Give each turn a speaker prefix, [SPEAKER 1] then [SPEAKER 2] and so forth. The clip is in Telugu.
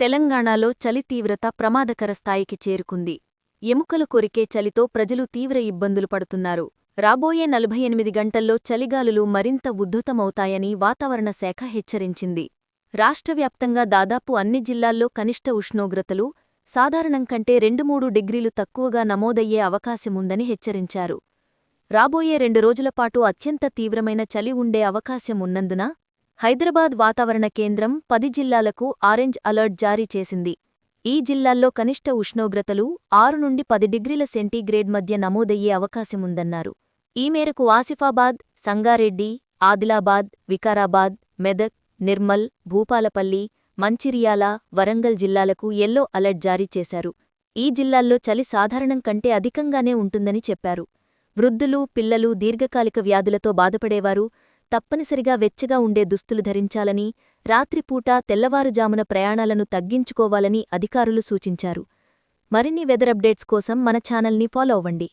[SPEAKER 1] తెలంగాణలో చలి తీవ్రత ప్రమాదకర స్థాయికి చేరుకుంది. ఎముకలు కొరికే చలితో ప్రజలు తీవ్ర ఇబ్బందులు పడుతున్నారు. రాబోయే నలభై ఎనిమిది గంటల్లో చలిగాలులు మరింత ఉద్ధృతమవుతాయని వాతావరణ శాఖ హెచ్చరించింది. రాష్ట్రవ్యాప్తంగా దాదాపు అన్ని జిల్లాల్లో కనిష్ట ఉష్ణోగ్రతలు సాధారణం కంటే రెండు మూడు డిగ్రీలు తక్కువగా నమోదయ్యే అవకాశముందని హెచ్చరించారు. రాబోయే రెండు రోజులపాటు అత్యంత తీవ్రమైన చలి ఉండే అవకాశం ఉన్నందున హైదరాబాద్ వాతావరణ కేంద్రం పది జిల్లాలకు ఆరెంజ్ అలర్ట్ జారీ చేసింది. ఈ జిల్లాల్లో కనిష్ట ఉష్ణోగ్రతలు ఆరు నుండి పది డిగ్రీల సెంటీగ్రేడ్ మధ్య నమోదయ్యే అవకాశముందన్నారు. ఈ మేరకు ఆసిఫాబాద్ సంగారెడ్డి ఆదిలాబాద్ వికారాబాద్ మెదక్ నిర్మల్ భూపాలపల్లి మంచిర్యాల వరంగల్ జిల్లాలకు ఎల్లో అలర్ట్ జారీ చేశారు. ఈ జిల్లాల్లో చలి సాధారణం కంటే అధికంగానే ఉంటుందని చెప్పారు. వృద్ధులు పిల్లలు దీర్ఘకాలిక వ్యాధులతో బాధపడేవారు. తప్పనిసరిగా వెచ్చగా ఉండే దుస్తులు ధరించాలని రాత్రిపూట తెల్లవారుజామున ప్రయాణాలను తగ్గించుకోవాలని అధికారులు సూచించారు. మరిన్ని వెదర్ అప్డేట్స్ కోసం మన ఛానల్ని ఫాలో అవ్వండి.